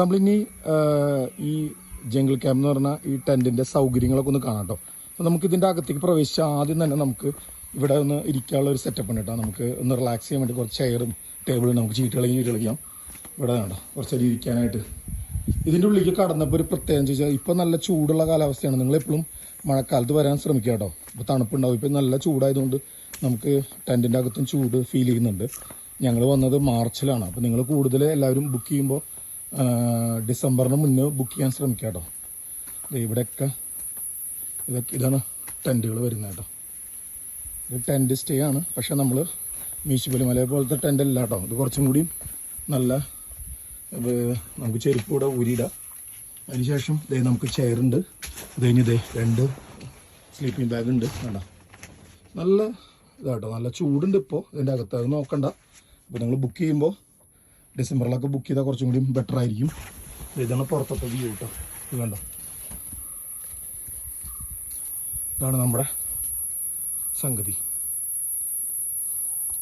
നമ്മളിനി ഈ jungle camp എന്ന് പറഞ്ഞാൽ ഈ ടെന്റിന്റെ സൗകര്യങ്ങളൊക്കെ ഒന്ന് കാണാം കേട്ടോ അപ്പോൾ നമുക്ക് ഇതിന്റെ അകത്തേക്ക് പ്രവേശിച്ച ആദ്യം തന്നെ നമുക്ക് ഇവിടെ ഒന്ന് ഇരിക്കാനുള്ള ഒരു സെറ്റപ്പ് ഉണ്ട് കേട്ടോ നമുക്ക് ഒന്ന് റിലാക്സ് ചെയ്യാൻ വേണ്ടി കുറച്ച് ചെയറും ടേബിളും നമുക്ക് ചീട്ട് കളിയും ചീട്ട് കളിക്കാം. ഇവിടെ വേണ്ട കുറച്ചേരം ഇരിക്കാനായിട്ട്. ഇതിന്റെ ഉള്ളിലേക്ക് കടന്നപ്പോൾ ഒരു പ്രത്യേകം ചോദിച്ചാൽ ഇപ്പോൾ നല്ല ചൂടുള്ള കാലാവസ്ഥയാണ്. നിങ്ങൾ എപ്പോഴും മഴക്കാലത്ത് വരാൻ ശ്രമിക്കുക കേട്ടോ ഇപ്പോൾ തണുപ്പുണ്ടാവും ഇപ്പം നല്ല ചൂടായതുകൊണ്ട് നമുക്ക് ടെന്റിന്റെ അകത്തും ചൂട് ഫീൽ ചെയ്യുന്നുണ്ട്. ഞങ്ങൾ വന്നത് മാർച്ചിലാണ്. അപ്പോൾ നിങ്ങൾ കൂടുതൽ എല്ലാവരും ബുക്ക് ചെയ്യുമ്പോൾ ഡിസംബറിന് മുന്നേ ബുക്ക് ചെയ്യാൻ ശ്രമിക്കുക കേട്ടോ ഇവിടെയൊക്കെ ഇതൊക്കെ ഇതാണ് ടെന്റുകൾ വരുന്നത് കേട്ടോ. ഇത് ടെന്റ് സ്റ്റേ ആണ്. പക്ഷേ നമ്മൾ മീശുപലി മല പോലത്തെ ടെന്റ് അല്ല കേട്ടോ. ഇത് കുറച്ചും കൂടി നല്ല ഇത് നമുക്ക് ചെരുപ്പ് കൂടെ ഊരിയിടാം. അതിനുശേഷം ദേ നമുക്ക് ചെയറുണ്ട് ഇത് കഴിഞ്ഞ് ദേ രണ്ട് സ്ലീപ്പിംഗ് ബാഗ് ഉണ്ട്. വേണ്ട നല്ല ഇതാട്ടോ. നല്ല ചൂടുണ്ട് ഇപ്പോൾ ഇതിന്റെ അകത്ത് അത് നോക്കണ്ട. അപ്പോൾ നിങ്ങൾ ബുക്ക് ചെയ്യുമ്പോൾ ഡിസംബറിലൊക്കെ ബുക്ക് ചെയ്താൽ കുറച്ചും കൂടി ബെറ്റർ ആയിരിക്കും. ഇതാണ് പുറത്തത്തെ വ്യൂ കേട്ടോ ഇത് കണ്ടോ? ഇതാണ് നമ്മുടെ സംഗതി.